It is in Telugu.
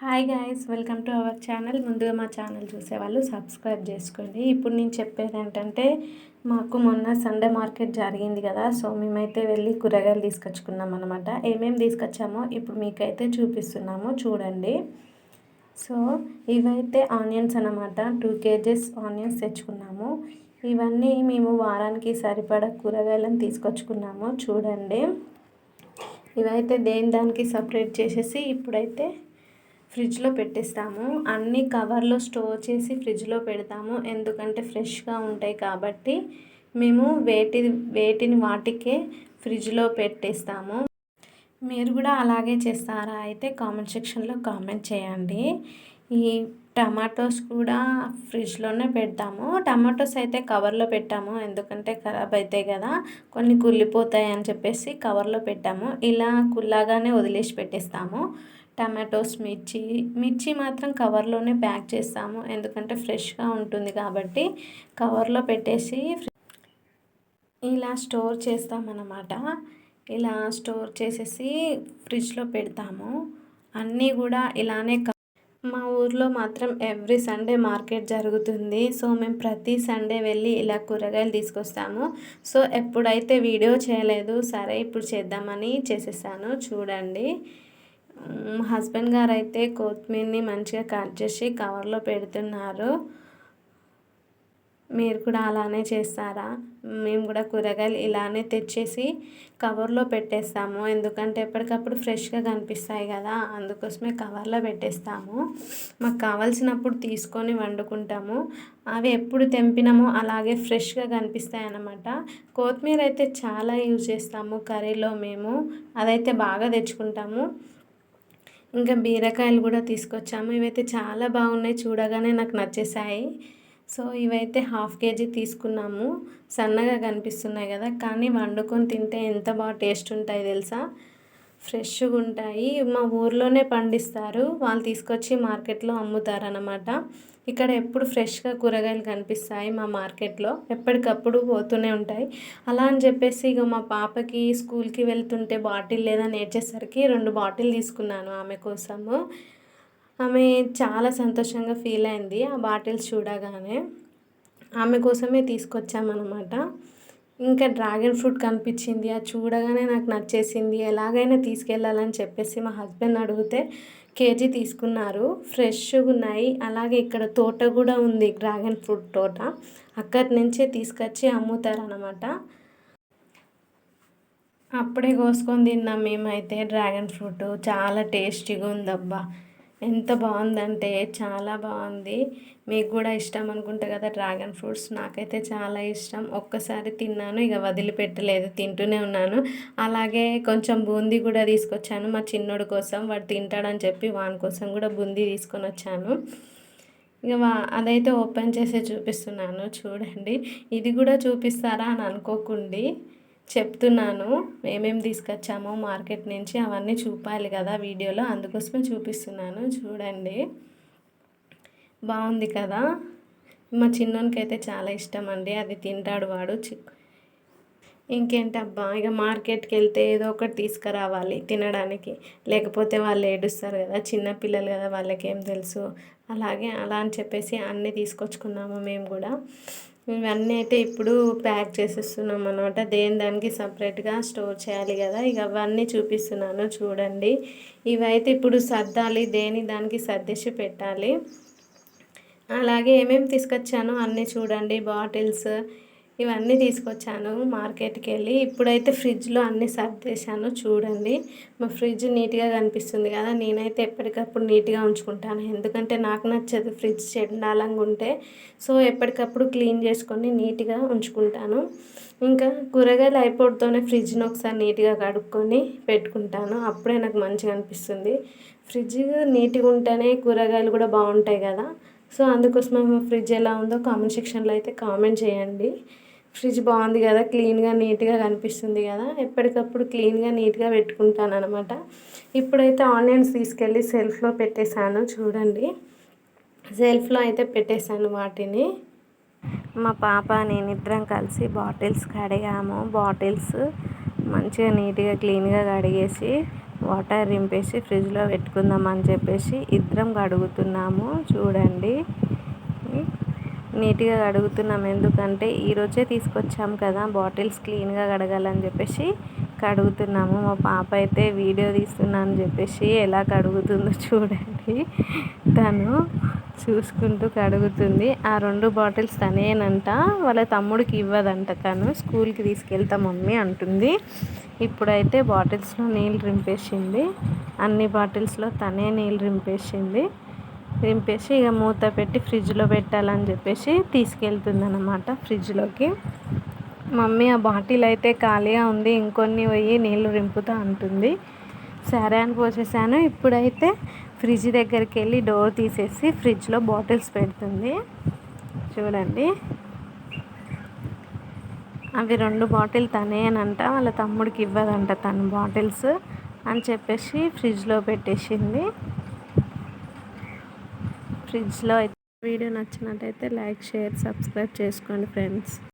Hi guys welcome to our channel. ముందుగా మా ఛానల్ చూసేవాళ్ళు సబ్స్క్రైబ్ చేసుకోండి. ఇప్పుడు నేను చెప్పేది ఏంటంటే మాకు మొన్న సండే మార్కెట్ జరిగింది కదా సో మేమైతే వెళ్ళి కూరగాయలు తీసుకొచ్చుకున్నాం అనమాట ఏమేమి తీసుకొచ్చామో ఇప్పుడు మీకైతే చూపిస్తున్నాము చూడండి. సో ఇవైతే ఆనియన్స్ అనమాట టూ కేజెస్ ఆనియన్స్ తెచ్చుకున్నాము. ఇవన్నీ మేము వారానికి సరిపడా కూరగాయలను తీసుకొచ్చుకున్నాము చూడండి. ఇవైతే దేని దానికి సపరేట్ చేసేసి ఇప్పుడైతే ఫ్రిడ్జ్లో పెట్టేస్తాము. అన్ని కవర్లో స్టోర్ చేసి ఫ్రిడ్జ్లో పెడతాము. ఎందుకంటే ఫ్రెష్గా ఉంటాయి కాబట్టి మేము వేటి వేటిని వాటికే ఫ్రిడ్జ్లో పెట్టేస్తాము. మీరు కూడా అలాగే చేస్తారా అయితే కామెంట్ సెక్షన్లో కామెంట్ చేయండి. ఈ టమాటోస్ కూడా ఫ్రిడ్జ్లోనే పెడతాము. టమాటోస్ అయితే కవర్లో పెట్టాము. ఎందుకంటే ఖరాబ్ అవుతాయి కదా కొన్ని కుళ్ళిపోతాయి అని చెప్పేసి కవర్లో పెట్టాము. ఇలా కుల్లాగానే వదిలేసి పెట్టేస్తాము. టమాటోస్ మిర్చి మిర్చి మాత్రం కవర్లోనే ప్యాక్ చేస్తాము. ఎందుకంటే ఫ్రెష్గా ఉంటుంది కాబట్టి కవర్లో పెట్టేసి ఇలా స్టోర్ చేస్తామన్నమాట. ఇలా స్టోర్ చేసేసి ఫ్రిడ్జ్లో పెడతాము. అన్నీ కూడా ఇలానే మా ఊర్లో మాత్రం ఎవ్రీ సండే మార్కెట్ జరుగుతుంది. సో మేము ప్రతి సండే వెళ్ళి ఇలా కూరగాయలు తీసుకొస్తాము. సో ఎప్పుడైతే వీడియో చేయలేదు సరే ఇప్పుడు చేద్దామని చేసేసాను. చూడండి. హస్బెండ్ గారు అయితే కొత్తిమీరని మంచిగా కట్ చేసి కవర్లో పెడుతున్నారు. మీరు కూడా అలానే చేస్తారా? మేము కూడా కూరగాయలు ఇలానే తెచ్చేసి కవర్లో పెట్టేస్తాము. ఎందుకంటే ఎప్పటికప్పుడు ఫ్రెష్గా కనిపిస్తాయి కదా అందుకోసమే కవర్లో పెట్టేస్తాము. మాకు కావాల్సినప్పుడు తీసుకొని వండుకుంటాము. అవి ఎప్పుడు తెంపినామో అలాగే ఫ్రెష్గా కనిపిస్తాయి అన్నమాట కొత్తిమీర అయితే చాలా యూజ్ చేస్తాము కర్రీలో మేము. అదైతే బాగా తెచ్చుకుంటాము. ఇంకా బీరకాయలు కూడా తీసుకొచ్చాము. ఇవైతే చాలా బాగున్నాయి చూడగానే నాకు నచ్చేసాయి సో ఇవైతే హాఫ్ కేజీ తీసుకున్నాము. సన్నగా కనిపిస్తున్నాయి కదా కానీ వండుకొని తింటే ఎంత బాగా టేస్ట్ ఉంటాయి తెలుసా? ఫ్రెష్గా ఉంటాయి మా ఊర్లోనే పండిస్తారు. వాళ్ళు తీసుకొచ్చి మార్కెట్లో అమ్ముతారనమాట ఇక్కడ ఎప్పుడు ఫ్రెష్గా కూరగాయలు కనిపిస్తాయి మా మార్కెట్లో. ఎప్పటికప్పుడు పోతూనే ఉంటాయి. అలా అని చెప్పేసి ఇక మా పాపకి స్కూల్కి వెళ్తుంటే బాటిల్ లేదని నేర్చేసరికి రెండు బాటిల్ తీసుకున్నాను ఆమె కోసము. ఆమె చాలా సంతోషంగా ఫీల్ అయింది ఆ బాటిల్స్ చూడగానే. ఆమె కోసమే తీసుకొచ్చామన్నమాట. ఇంకా డ్రాగన్ ఫ్రూట్ కనిపించింది. అది చూడగానే నాకు నచ్చేసింది. ఎలాగైనా తీసుకెళ్ళాలని చెప్పేసి మా హస్బెండ్ అడిగితే కేజీ తీసుకున్నారు. ఫ్రెష్గా ఉన్నాయి. అలాగే ఇక్కడ తోట కూడా ఉంది డ్రాగన్ ఫ్రూట్ తోట. అక్కడి నుంచే తీసుకొచ్చి అమ్ముతారనమాట అప్పుడే కోసుకొని తిన్నాం మేమైతే డ్రాగన్ ఫ్రూట్. చాలా టేస్టీగా ఉందబ్బా. ఎంత బాగుందంటే చాలా బాగుంది. మీకు కూడా ఇష్టం అనుకుంటా కదా డ్రాగన్ ఫ్రూట్స్. నాకైతే చాలా ఇష్టం. ఒక్కసారి తిన్నాను ఇక వదిలిపెట్టలేదు తింటూనే ఉన్నాను. అలాగే కొంచెం బూందీ కూడా తీసుకొచ్చాను మా చిన్నోడి కోసం. వాడు తింటాడని చెప్పి వాని కోసం కూడా బూందీ తీసుకొని వచ్చాను. ఇక అదైతే ఓపెన్ చేసి చూపిస్తున్నాను చూడండి. ఇది కూడా చూపిస్తారా అని అనుకోకుండి. చెప్తున్నాను. ఏమేమి తీసుకొచ్చామో మార్కెట్ నుంచి అవన్నీ చూపాలి కదా వీడియోలో. అందుకోసమే చూపిస్తున్నాను. చూడండి. బాగుంది కదా. మా చిన్నోనికి అయితే చాలా ఇష్టం అండి అది తింటాడు వాడు. ఇంకేంటి అబ్బా ఇక మార్కెట్కి వెళ్తే ఏదో ఒకటి తీసుకురావాలి తినడానికి. లేకపోతే వాళ్ళు ఏడుస్తారు కదా. చిన్న పిల్లలు కదా వాళ్ళకి ఏం తెలుసు. అలాగే అలా అని చెప్పేసి అన్నీ తీసుకొచ్చుకున్నాము మేము కూడా. ఇవన్నీ అయితే ఇప్పుడు ప్యాక్ చేసేస్తున్నాం అనమాట దేని దానికి సపరేట్గా స్టోర్ చేయాలి కదా. ఇక అవన్నీ చూపిస్తున్నాను చూడండి. ఇవైతే ఇప్పుడు సర్దాలి దేని దానికి సర్దేసి పెట్టాలి. అలాగే ఏమేమి తీసుకొచ్చానో అన్నీ చూడండి. బాటిల్స్ ఇవన్నీ తీసుకొచ్చాను మార్కెట్కి వెళ్ళి ఇప్పుడైతే ఫ్రిడ్జ్లో అన్నీ సర్దేశాను చూడండి. మా ఫ్రిడ్జ్ నీట్గా కనిపిస్తుంది కదా. నేనైతే ఎప్పటికప్పుడు నీట్గా ఉంచుకుంటాను. ఎందుకంటే నాకు నచ్చదు ఫ్రిడ్జ్ చెండాలంగా ఉంటే. సో ఎప్పటికప్పుడు క్లీన్ చేసుకొని నీట్గా ఉంచుకుంటాను. ఇంకా కూరగాయలు అయిపోతూనే ఫ్రిడ్జ్ని ఒకసారి నీట్గా కడుక్కొని పెట్టుకుంటాను. అప్పుడే నాకు మంచిగా అనిపిస్తుంది. ఫ్రిడ్జ్ నీట్గా ఉంటేనే కూరగాయలు కూడా బాగుంటాయి కదా. సో అందుకోసం ఫ్రిడ్జ్ ఎలా ఉందో కామెంట్ సెక్షన్లో అయితే కామెంట్ చేయండి. ఫ్రిడ్జ్ బాగుంది కదా క్లీన్గా నీట్గా కనిపిస్తుంది కదా ఎప్పటికప్పుడు క్లీన్గా నీట్గా పెట్టుకుంటాను అనమాట ఇప్పుడైతే ఆనియన్స్ తీసుకెళ్ళి సెల్ఫ్లో పెట్టేశాను చూడండి. సెల్ఫ్లో అయితే పెట్టేశాను వాటిని. మా పాప నేను ఇద్దరం కలిసి బాటిల్స్ కడిగాము. బాటిల్స్ మంచిగా నీట్గా క్లీన్గా కడిగేసి వాటర్ రింపేసి ఫ్రిడ్జ్లో పెట్టుకుందాం అని చెప్పేసి ఇద్దరం కడుగుతున్నాము. చూడండి. నీట్గా కడుగుతున్నాం. ఎందుకంటే ఈరోజే తీసుకొచ్చాం కదా బాటిల్స్ క్లీన్గా కడగాలని చెప్పేసి కడుగుతున్నాము. మా పాప అయితే వీడియో తీస్తున్నా అని చెప్పేసి ఎలా కడుగుతుందో చూడండి. తను చూసుకుంటూ కడుగుతుంది. ఆ రెండు బాటిల్స్ తనేనంట వాళ్ళ తమ్ముడికి ఇవ్వదంట తను. స్కూల్కి తీసుకెళ్తా మమ్మీ అంటుంది. ఇప్పుడైతే బాటిల్స్లో నీళ్ళు రింపేసింది. అన్ని బాటిల్స్లో తనే నీళ్ళు రింపేసింది. దింపేసి ఇక మూత పెట్టి ఫ్రిడ్జ్లో పెట్టాలని చెప్పేసి తీసుకెళ్తుంది అనమాట ఫ్రిడ్జ్లోకి. మమ్మీ ఆ బాటిల్ అయితే ఖాళీగా ఉంది ఇంకొన్ని పోయి నీళ్ళు రింపుతా అంటుంది. సరే అని పోసేసాను. ఇప్పుడైతే ఫ్రిడ్జ్ దగ్గరికి వెళ్ళి డోర్ తీసేసి ఫ్రిడ్జ్లో బాటిల్స్ పెడుతుంది. చూడండి. అవి రెండు బాటిల్ తనేనంట వాళ్ళ తమ్ముడికి ఇవ్వదంట తన బాటిల్స్ అని చెప్పేసి ఫ్రిడ్జ్లో పెట్టేసింది. ఫ్రిడ్జ్లో వీడియో నచ్చినట్టయితే లైక్ షేర్ సబ్స్క్రైబ్ చేసుకోండి ఫ్రెండ్స్.